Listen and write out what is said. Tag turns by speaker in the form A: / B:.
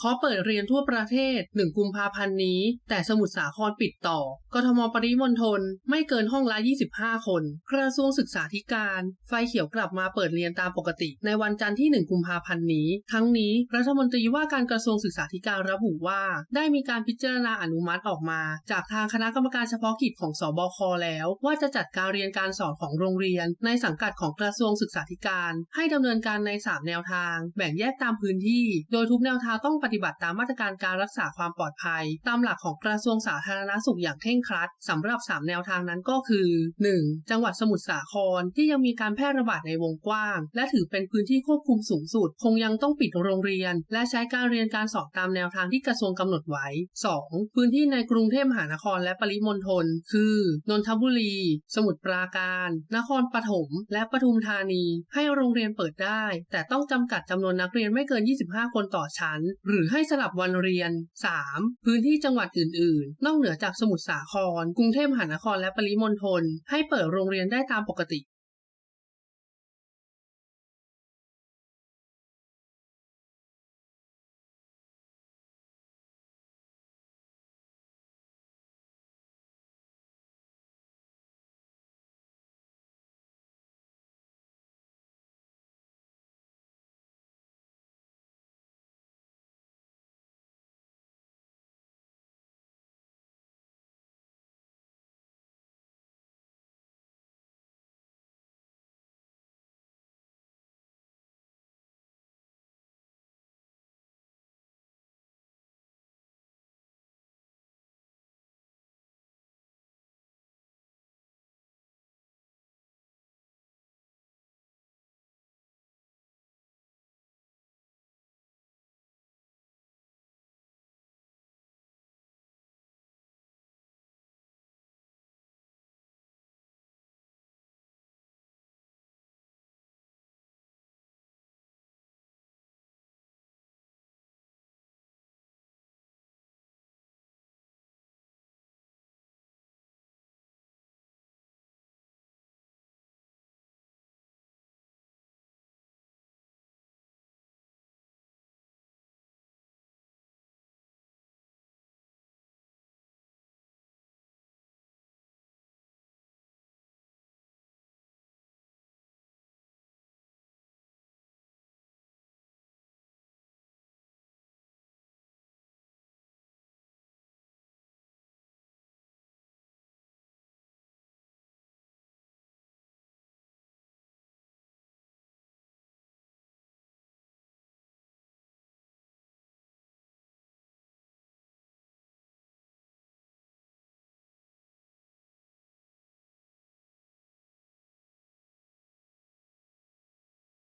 A: ขอเปิดเรียนทั่วประเทศ 1 กุมภาพันธ์นี้ แต่สมุทรสาครปิดต่อ กทมปริมณฑลไม่เกินห้องละ 25 คน กระทรวงศึกษาธิการ ไฟเขียวกลับมาเปิดเรียนตามปกติ ในวันจันทร์ที่ 1 กุมภาพันธ์นี้ ทั้งนี้รัฐมนตรีว่าการกระทรวงศึกษาธิการระบุว่า ได้มีการพิจารณาอนุมัติออกมา จากทางคณะกรรมการเฉพาะกิจของสบคแล้ว ว่าจะจัดการเรียนการสอนของโรงเรียน ในสังกัดของกระทรวงศึกษาธิการ ให้ดำเนินการใน 3 แนวทาง แบ่งแยกตามพื้นที่ โดยทุกแนวทางต้องปปฏิบัติตามมาตรการการรักษาความปลอดภัย ตามหลักของกระทรวงสาธารณสุขอย่างเคร่งครัดสำหรับ 3 แนวทางนั้นก็คือ 1. จังหวัดสมุทรสาครที่ยังมีการแพร่ระบาดในวงกว้าง และถือเป็นพื้นที่ควบคุมสูงสุด คงยังต้องปิดโรงเรียน และใช้การเรียนการสอนตามแนวทางที่กระทรวงกำหนดไว้ 2. พื้นที่ในกรุงเทพมหานครและปริมณฑลคือ นนทบุรี สมุทรปราการ นครปฐมและปทุมธานี ให้โรงเรียนเปิดได้ แต่ต้องจำกัดจำนวนนักเรียนไม่เกิน 25 คนต่อชั้น หรืรือให้สลับวันเรียน 3. พื้นที่จังหวัดอื่น ๆ นอกเหนือจากสมุทรสาคร กรุงเทพมหานครและปริมณฑลให้เปิดโรงเรียนได้ตามปกติ